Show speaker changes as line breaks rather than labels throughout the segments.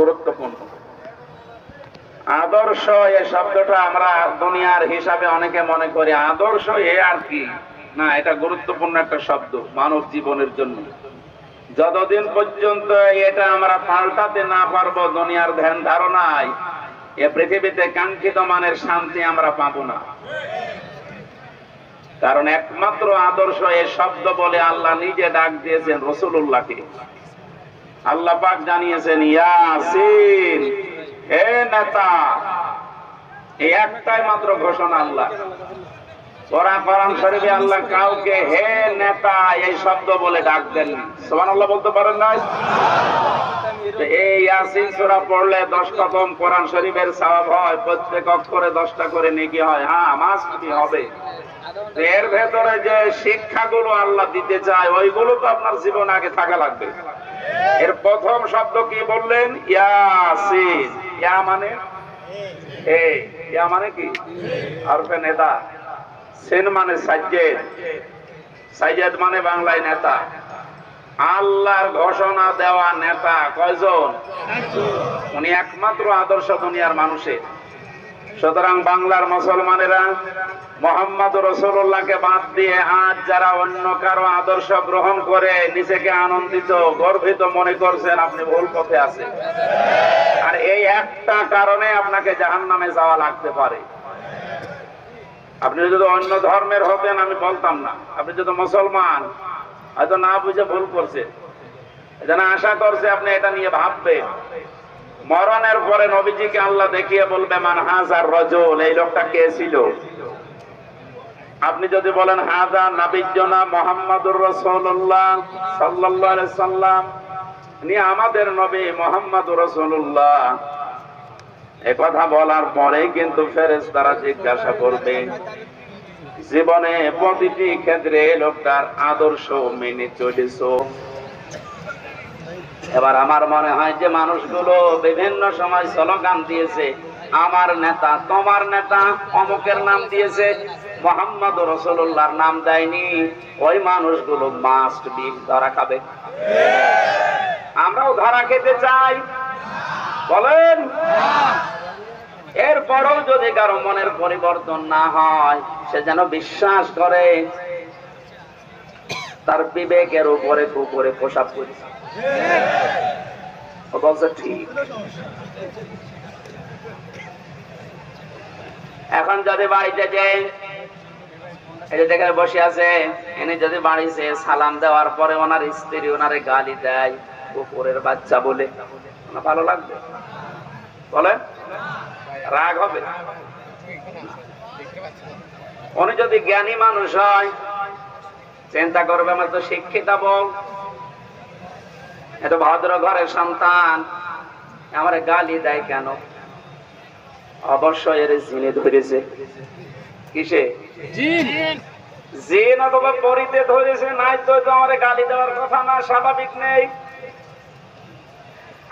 গুরুত্বপূর্ণ। আদর্শ এ শব্দটা আমরা দুনিয়ার হিসাবে অনেকে মনে করি, আদর্শ এ আর কি? না, এটা গুরুত্বপূর্ণ একটা শব্দ মানব জীবনের জন্য। যতদিন পর্যন্ত এটা আমরা পাল্টাতে না পারব, দুনিয়ার ধ্যান ধারণায় এ পৃথিবীতে কাঙ্ক্ষিত মানের শান্তি আমরা পাবো না। কারণ একমাত্র আদর্শ এ শব্দ বলে আল্লাহ নিজে ডাক দিয়েছেন রসুল্লাহকে আল্লাহ পাক জানিয়েছেন, ইয়াসিন, হে নেতা, এই একটাই মাত্র ঘোষণা আল্লাহ। কোরআন কোরআন শরীফে আল্লাহ কাউকে হে নেতা এই শব্দ বলে ডাক দেন আল্লাহ বলতে পারেন না এই ইয়াসিন সূরা পড়লে 10 কদম কোরআন শরীফের সওয়াব হয়, প্রত্যেক অক্ষরে 10টা করে নেকি মাস্ট হবে। এর ভেতরে যে আল্লাহ দিতে ওইগুলো তো আপনার জীবন আগে থাকা লাগবে। এর প্রথম শব্দ কি বললেন? ইয়া মানে? ইয়া মানে কি? আরফে নেতা। সেন মানে সাজ্জেদ। সাজ্জেদ মানে বাংলায় নেতা। আল্লাহর ঘোষণা দেওয়া নেতা কয়জন? উনি একমাত্র আদর্শ দুনিয়ার মানুষের সুতরাং বাংলার মুসলমানেরা মোহাম্মদ রসুল্লাহকে বাদ দিয়ে আজ যারা অন্য কারও আদর্শ গ্রহণ করে নিজেকে আনন্দিত, গর্বিত মনে করছেন, আপনি ভুল পথে আছেন। আর এই একটা কারণে আপনাকে জাহান নামে যাওয়া লাগতে পারে। আপনি যদি অন্য ধর্মের হতেন, আমি বলতাম না। আপনি যদি মুসলমান হয়তো না বুঝে ভুল করছে। যেন আশা করছে আপনি এটা নিয়ে ভাববেন। মরণের পরে নবীজিকে আল্লাহ দেখিয়ে বলবে, মান হাজার রজল, এই লোকটা কে ছিল? আপনি যদি বলেন হাজার নাবিজনা মোহাম্মদুর রসুল্লাহ সাল্লাহ সাল্লাম। ইনি আমাদের নবী মোহাম্মদ রসুল্লাহ এ কথা বলার পরে কিন্তু ফেরেস তারা জিজ্ঞাসা করবে জীবনে প্রতিটি ক্ষেত্রে লোকটার আদর্শ মেনে চলেছ। এবার আমার মনে হয় যে মানুষগুলো বিভিন্ন সময় স্লোগান দিয়েছে, আমার নেতা, তোমার নেতা অমুকের নাম দিয়েছে, মোহাম্মদ রসুল্লাহর নাম দেয়নি, ওই মানুষগুলো মাস্ট বি ধরা খাবে। আমরাও ধরা খেতে চাই। বলেন। এরপরও যদি কারও মনের পরিবর্তন না হয়, সে যেন বিশ্বাস করে তার বিবেকের উপরে কুকুরে পোশাক করেছে ও বলছে, ঠিক। এখন যদি বাড়িতে যে এই যে দেখে বসে আছে, এনে যদি বাড়িতে সালাম দেওয়ার পরে ওনার স্ত্রী ওনারে গালি দেয় কুকুরের বাচ্চা বলে ভালো লাগবে। বলে রাগ হবে। উনি যদি জ্ঞানী মানুষ হয় চিন্তা করবে আমার তো শিক্ষিত বল এটা ভদ্র ঘরের সন্তান। আমার গালি দেয় কেন? অবশ্যই এর জিনে ধরেছে। কিসে? জিন। অথবা পরিতে ধরেছে নাই তো আমার গালি দেওয়ার কথা না স্বাভাবিক নেই।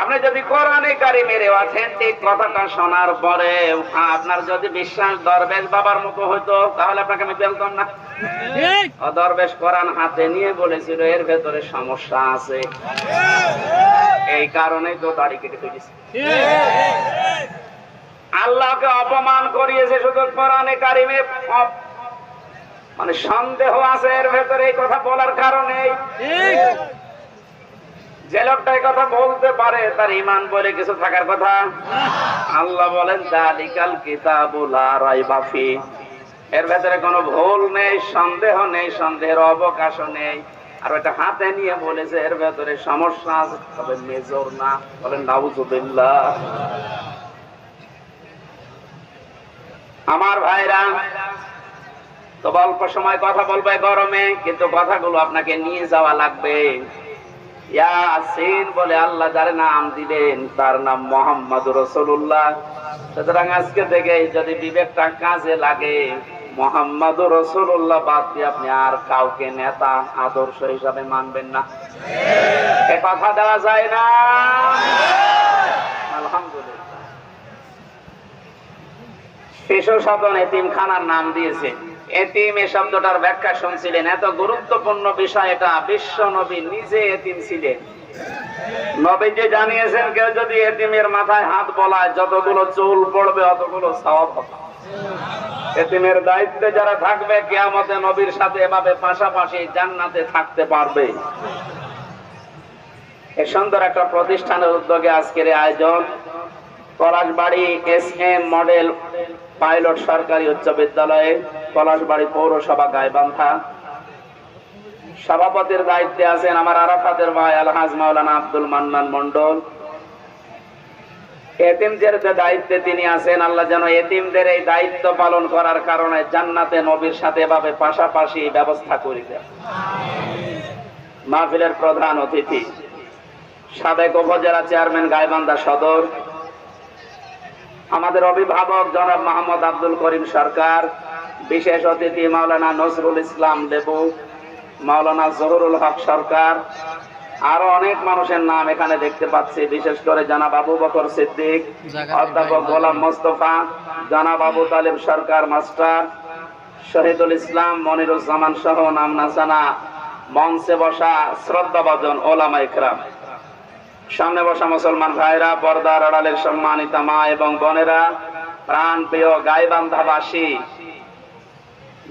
আপনি যদি কোরআনে কারিমের অথেন্টিক কথাটা শোনার পরে আপনার যদি বিশ্বাস দরবেশ বাবার মতো হইতো তাহলে আপনাকে আমি বলতাম না। দরবেশ কোরআন হাতে নিয়ে বলেছিল এর ভেতরে সমস্যা আছে। এই কারণেই তো দাড়ি কেটে ফেলেছে। আল্লাহকে অপমান করিয়েছে শুধু কোরআনে কারিমে। মানে সন্দেহ আছে এর ভেতরে এই কথা বলার কারণে যে লোকটা কথা বলতে পারে, তার ইমান বলে কিছু থাকার কথা? আল্লাহ বলেন, দালিকাল কিতাবুল এর ভেতরে কোনো ভুল নেই, সন্দেহ নেই, সন্দেহের অবকাশও নেই। আর ওটা হাতে নিয়ে বলেছে এর ভেতরে সমস্যা আছে। তবে মেজর না, বলেন, নাউজুবিল্লাহ। আমার ভাইরা তো অল্প সময় কথা বলবে গরমে, কিন্তু কথাগুলো আপনাকে নিয়ে যাওয়া লাগবে। বলে, আল্লাহ যার নাম দিলেন, তার নাম মোহাম্মদ রসুল্লাহ সুতরাং আজকে থেকে যদি বিবেকটা কাজে লাগে, মোহাম্মদ রসুল্লাহ বাদ দিয়ে আপনি আর কাউকে নেতা, আদর্শ হিসাবে মানবেন না। এ কথা দেওয়া যায় না। আলহামদুলিল্লাহ। শিশু সদন এতিম খানার নাম দিয়েছে। এতিম এ শব্দটার ব্যাখ্যা শুনছিলেন। এত গুরুত্বপূর্ণ বিষয় এটা, বিশ্ব নবী নিজে এতিম ছিলেন। নবীজি জানিয়েছেন, কেউ যদি এতিমের মাথায় হাত বলায়, যতগুলো চুল পড়বে, অতগুলো সওয়াব হবে। এতিমের দায়িত্বে যারা থাকবে, কিয়ামতে নবীর সাথে এভাবে পাশাপাশি জান্নাতে থাকতে পারবে। এ সুন্দর একটা প্রতিষ্ঠানের উদ্যোগে আজকের আয়োজন। Palashbari S M model pilot সরকারি উচ্চ বিদ্যালয়ে পলাশবাড়ি পৌরসভা গাইবান্ধা। সভাপতির দায়িত্বে আছেন আমার আরাফাতের ভাই আলহাজ মাওলানা আব্দুল মান্নান মন্ডল এতিমদের যে দায়িত্বে তিনি আছেন, আল্লাহ যেন এতিমদের এই দায়িত্ব পালন করার কারণে জান্নাতে নবীর সাথে এভাবে পাশাপাশি ব্যবস্থা করে দেন। মাহফিলের প্রধান অতিথি, সাবেক উপজেলা চেয়ারম্যান গাইবান্ধা সদর আমাদের অভিভাবক জনাব মোহাম্মদ আব্দুল করিম সরকার বিশেষ অতিথি মাওলানা নজরুল ইসলাম লেবু মাওলানা জহরুল হক সরকার আরও অনেক মানুষের নাম এখানে দেখতে পাচ্ছি বিশেষ করে জনাব আবু বকর সিদ্দিক অধ্যাপক গোলাম মোস্তফা জনাব আবু তালেব সরকার মাস্টার শহীদুল ইসলাম মনিরুজ্জামান সহ নাম নাসানা মঞ্চে বসা শ্রদ্ধাভাজন ওলামা ইকরাম। সামনে বসা মুসলমান ভাইরা পর্দার আড়ালের সম্মানিতা মা এবং বোনেরা প্রাণ প্রিয় গাইবান্ধাবাসী,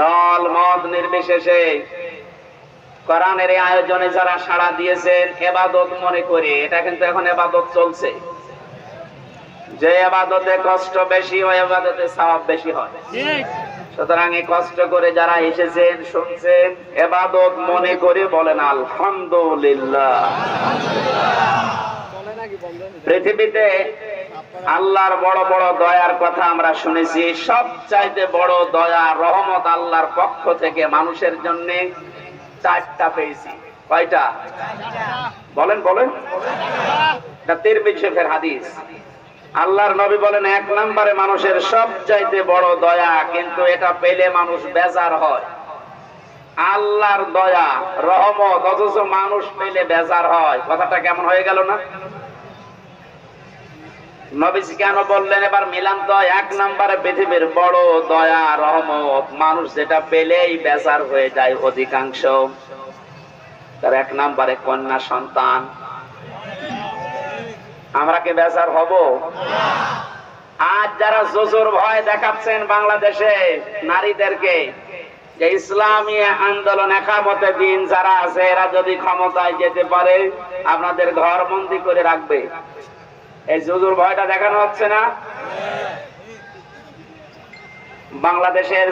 দল মত নির্বিশেষে কোরআনের এই আয়োজনে যারা সাড়া দিয়েছেন, এবাদত মনে করে, এটা কিন্তু এখন এবাদত চলছে। যে এবাদতে কষ্ট বেশি, ওই এবাদতে সওয়াব বেশি হয়। সুতরাং এই কষ্ট করে যারা এসেছেন, শুনছেন, এবাদত মনে করে বলেন, আলহামদুলিল্লাহ। পৃথিবীতে আল্লাহর বড় বড় দয়ার কথা আমরা শুনেছি। সব চাইতে বড় দয়া, রহমত আল্লাহর পক্ষ থেকে মানুষের জন্য চারটা পেয়েছি। কয়টা? বলেন বলেন। তিরমিজ শরীফের হাদিস। আল্লাহর নবী বলেন, এক নম্বরে মানুষের সব চাইতে বড় দয়া, কিন্তু এটা পেলে মানুষ বেজার হয়। আল্লাহর দয়া, রহমত, অথচ মানুষ পেলে বেজার হয়। কথাটা কেমন হয়ে গেল না? নবীজি কেন বললেন, এবার মিলান তো এক নম্বরে পৃথিবীর বড় দয়া, রহমত, মানুষ যেটা পেলেই বেজার হয়ে যায় অধিকাংশ। তার এক নম্বরে কন্যা সন্তান আমরা কি বেজার হব? আজ যারা জোজোর ভয় দেখাচ্ছেন বাংলাদেশে নারীদেরকে, যে ইসলামী আন্দোলন একামতে দিন যারা আছে, এরা যদি ক্ষমতায় যেতে পারে, আপনাদের ঘর বন্দি করে রাখবে। এই জুজুর ভয়টা দেখানো হচ্ছে না? বাংলাদেশের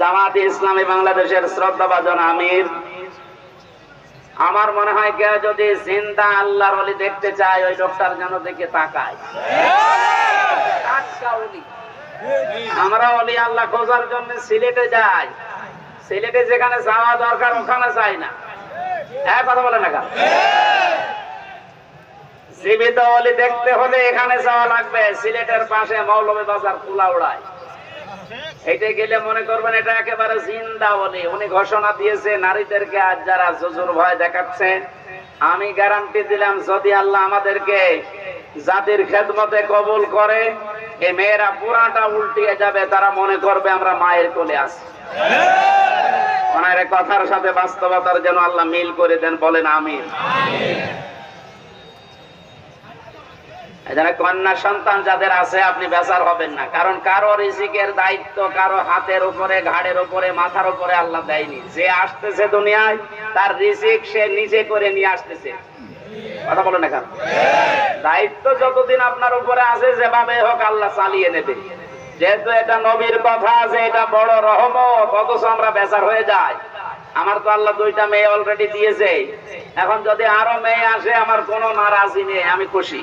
জামাতি ইসলামী বাংলাদেশের শ্রদ্ধাভাজন আমির আমার মনে হয় কেউ যদি জিন্দা আল্লাহর অলি দেখতে চায়, ওই লোকটার যেন দেখে তাকায়। আমরা অলি আল্লাহ খোঁজার জন্য সিলেটে যাই। সিলেটে যেখানে যাওয়া দরকার, ওখানে যাই না। এক কথা বলে না জীবিত অলি দেখতে হলে এখানে যাওয়া লাগবে। সিলেটের পাশে মৌলভী বাজার কুলা এইটা গেলে মনে করবেন এটা একেবারে জিন্দা অলি উনি ঘোষণা দিয়েছে, নারীদেরকে আজ যারা জজুর ভয় দেখাচ্ছে, আমি গ্যারান্টি দিলাম, যদি আল্লাহ আমাদেরকে জাতির খেদমতে কবুল করে, এই মেয়েরা পুরাটা উল্টিয়ে যাবে, তারা মনে করবে আমরা মায়ের কোলে আছি। ওনার কথার সাথে বাস্তবতার যেন আল্লাহ মিল করে দেন, বলেন আমিন। কন্যা সন্তান যাদের আছে, আপনি বেজার হবেন না। কারণ কারও রিজিকের দায়িত্ব কারও হাতের উপরে, ঘাড়ের উপরে, মাথার উপরে আল্লাহ দেয়নি। যে আসতেছে দুনিয়ায়, তার রিজিক সে নিজে করে নিয়ে আসতেছে। কথা বলেন না কেন? দায়িত্ব যতদিন আপনার উপরে আছে, যেভাবে হোক আল্লাহ চালিয়ে নেবে। যেহেতু এটা নবীর কথা যে এটা বড় রহমত, অথচ আমরা বেজার হয়ে যায় আমার তো আল্লাহ দুইটা মেয়ে অলরেডি দিয়েছে। এখন যদি আরও মেয়ে আসে, আমার কোনো নারাজি নেই, আমি খুশি।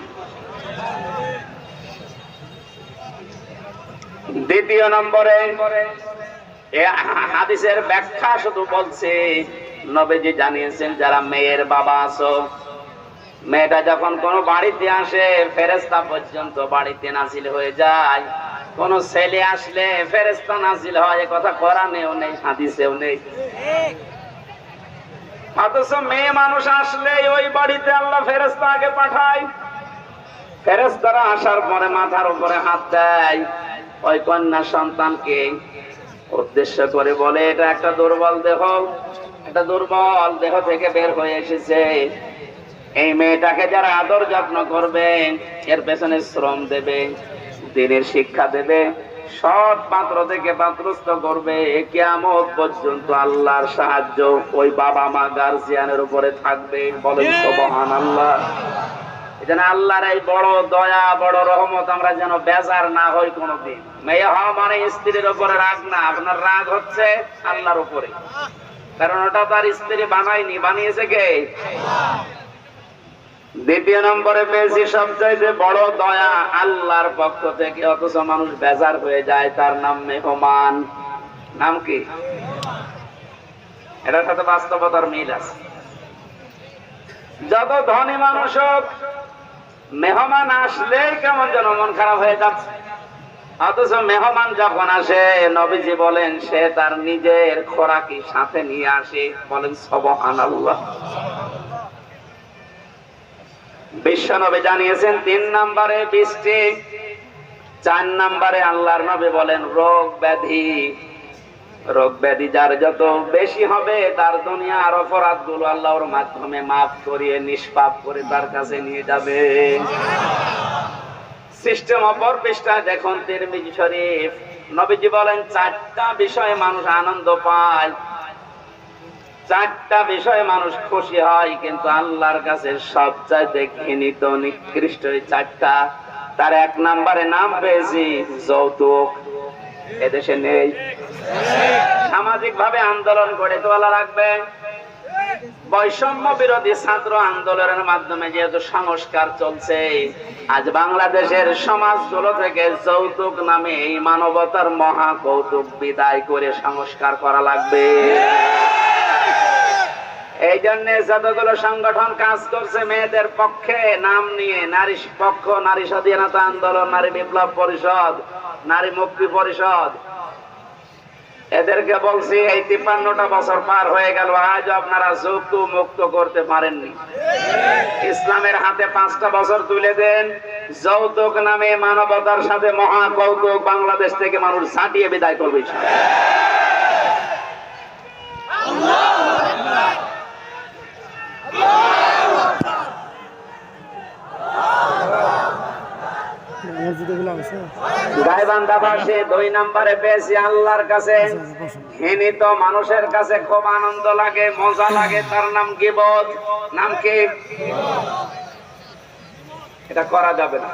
দ্বিতীয় নম্বরে হাদিসের ব্যাখ্যা শুধু বলছে, নবীজি জানিয়েছেন, যারা মেয়ের বাবা আছো, মেয়েটা যখন কোনো বাড়িতে আসে ফেরেস্তা পর্যন্ত বাড়িতে নাজিল হয়ে যায়। কোন ছেলে আসলে ফেরেস্তা নাজিল হয়, এ কথা কোরআনেও নেই, হাদিসেও নেই। অথচ মেয়ে মানুষ আসলে ওই বাড়িতে আল্লাহ ফেরেস্তা আগে পাঠায়। ফেরেস্তারা আসার পরে মাথার উপরে হাত দেয়। ওই কন্যা সন্তানকে উদ্দেশ্য করে বলে এটা একটা দুর্বল দেহ। একটা দুর্বল দেহ থেকে বের হয়ে এসেছে। এই মেয়েটাকে যারা আদর যত্ন করবে এর পেছনে শ্রম দেবে দিনের শিক্ষা দেবে সৎ পাত্র থেকে পাত্রস্থ করবে। কেয়ামত পর্যন্ত আল্লাহর সাহায্য ওই বাবা মা গার্জিয়ানের উপরে থাকবে বলেন সোবহান আল্লাহ যেন আল্লাহর এই বড় দয়া, বড় রহমত আমরা যেন বেজার না হই কোনোদিন। মেয়ে হওয়া মানে স্ত্রীর উপরে রাগ না, আপনার রাগ হচ্ছে আল্লাহর উপরে। কারণ ওটা তার স্ত্রী বানায়নি, বানিয়েছে কে? দ্বিতীয় নম্বরে পেয়েছি সবচাইতে বড় দয়া, আল্লাহর পক্ষ থেকে। অথচ মানুষ বেজার হয়ে যায়, তার নাম মেহমান। নাম কি? এটার সাথে বাস্তবতার মিল আছে। যত ধনী মানুষ হোক মেহমান আসলেই কেমন যেন মন খারাপ হয়ে যাচ্ছে। অথচ মেহমান যখন আসে, নবীজি বলেন, সে তার নিজের খোরাকি সাথে নিয়ে আসে। বলেন সবহান আল্লাহ বিশ্বনবী জানিয়েছেন, তিন নম্বরে বৃষ্টি, চার নম্বরে আল্লাহর নবী বলেন, রোগ ব্যাধি। রোগ ব্যাধি যার যত বেশি হবে, তার দুনিয়ার অপরাধগুলো আল্লাহর মাধ্যমে মাফ করিয়ে, নিষ্পাপ করে তার কাছে নিয়ে যাবে। সিস্টেম অপর পৃষ্ঠায় দেখুন তিরমিজি শরীফ। নবীজি বলেন, চারটা বিষয়ে মানুষ আনন্দ পায়। চারটা বিষয়ে মানুষ খুশি হয়, কিন্তু আল্লাহর কাছে সবচাইতে ঘৃণিত, নিকৃষ্ট এই চারটা। তার এক নাম্বারে, নাম পেয়েছি, যৌতুক। এদেশে নেই। সামাজিক ভাবে আন্দোলন গড়ে তোলা রাখবে বৈষম্য বিরোধী ছাত্র আন্দোলনের মাধ্যমে যেহেতু সংস্কার চলছে, আজ বাংলাদেশের সমাজগুলো থেকে যৌতুক নামে এই মানবতার মহা কৌতুক বিদায় করে সংস্কার করা লাগবে। এই জন্য যতগুলো সংগঠন কাজ করছে, মেয়েদের পক্ষে নাম নিয়ে নারী পক্ষ, নারী স্বাধীনতা আন্দোলন, নারী বিপ্লব পরিষদ, নারী মুক্তি পরিষদ এদেরকে বলছি, এই তিপ্পান্নটা বছর পার হয়ে গেল আজ আপনারা যুক্ত মুক্ত করতে পারেননি। ইসলামের হাতে পাঁচটা বছর তুলে দেন, যৌতুক নামে মানবতার সাথে মহা কৌতুক বাংলাদেশ থেকে মানুষ ছাটিয়ে বিদায় করবে। গাইবান্ধা মানুষের কাছে খুব আনন্দ লাগে, মজা লাগে। তার নাম নাম কি? এটা করা যাবে না।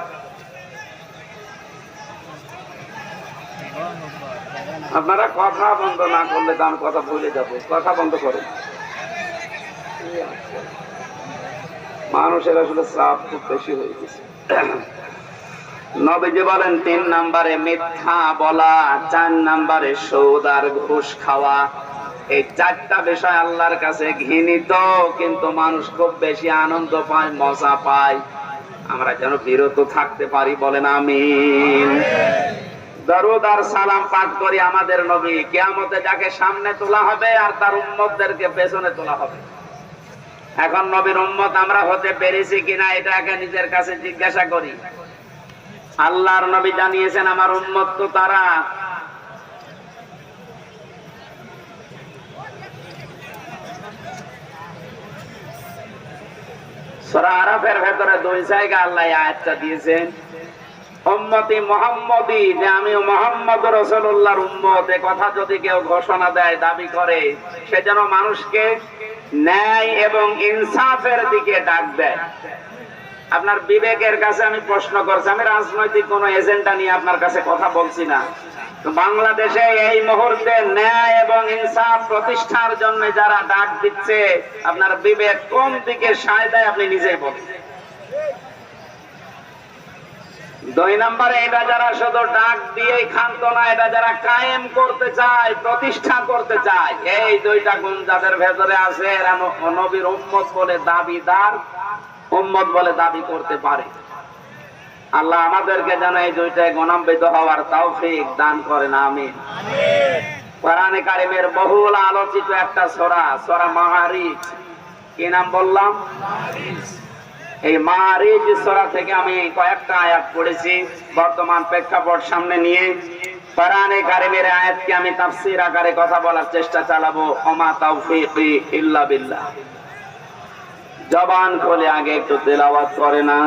আপনারা কথা বন্ধ না করলে আমি কথা ভুলে যাব। কথা বন্ধ করুন। মানুষের আসলে চাপ খুব বেশি হয়ে গেছে। নবীজি বলেন, তিন নম্বরে মিথ্যা বলা, চার নম্বরে সৌদ আর ঘুষ খাওয়া। এই চারটা বিষয় আল্লাহর কাছে ঘৃণিত, কিন্তু মানুষ খুব বেশি আনন্দ পায়, মজা পায়। আমরা যেন বিরত থাকতে পারি বলেন, আমিন। দরুদ আর সালাম পাঠ করি আমাদের নবী। কেয়ামতে যাকে সামনে তোলা হবে আর তার উম্মতদেরকে পেছনে তোলা হবে। এখন নবীর উম্মত আমরা হতে পেরেছি কিনা এটা এটাকে নিজের কাছে জিজ্ঞাসা করি। আল্লাহর নবী জানিয়েছেন, আমার উন্মত তো তারা। যে মোহাম্মদ কথা যদি কেউ ঘোষণা দেয়, দাবি করে, সে যেন মানুষকে ন্যায় এবং ইনসাফের দিকে ডাক দেয়। আপনার বিবেকের কাছে আমি প্রশ্ন করছি, আমি রাজনৈতিক কোন এজেন্ডা নিয়ে আপনার কাছে কথা বলছি না। বাংলাদেশে এই মুহূর্তে ন্যায় এবং ইনসাফ প্রতিষ্ঠার জন্য যারা ডাক দিচ্ছে, আপনার বিবেক কোন দিকে সায় দেয় আপনি নিজেই বলেন। দুই নম্বরে, এটা যারা শুধু ডাক দিয়েই খান্ত না, এটা যারা কায়েম করতে চায়, প্রতিষ্ঠা করতে চায়, এই দুইটা গুণ যাদের ভেতরে আছে, এরা নবীর উম্মত বলে দাবিদার। উম্মত বলে দাবি করতে পারে। আল্লাহ আমাদেরকে যেন এই দুইটায় গণান্বিত হওয়ার তৌফিক দান করেন আমি কোরআনে কারিমের বহুল আলোচিত একটা সরা সরা মাহারিজ। কি নাম বললাম? এই মারিজ সরা থেকে আমি কয়েকটা আয়াত পড়েছি বর্তমান প্রেক্ষাপট সামনে নিয়ে। কোরআনে কারিমের আয়াতকে আমি তাফসির আকারে কথা বলার চেষ্টা চালাবো। ওমা তাওফীকি ইল্লা বিল্লাহ। জবান খোলে আগে একটু তেলাওয়াত করে না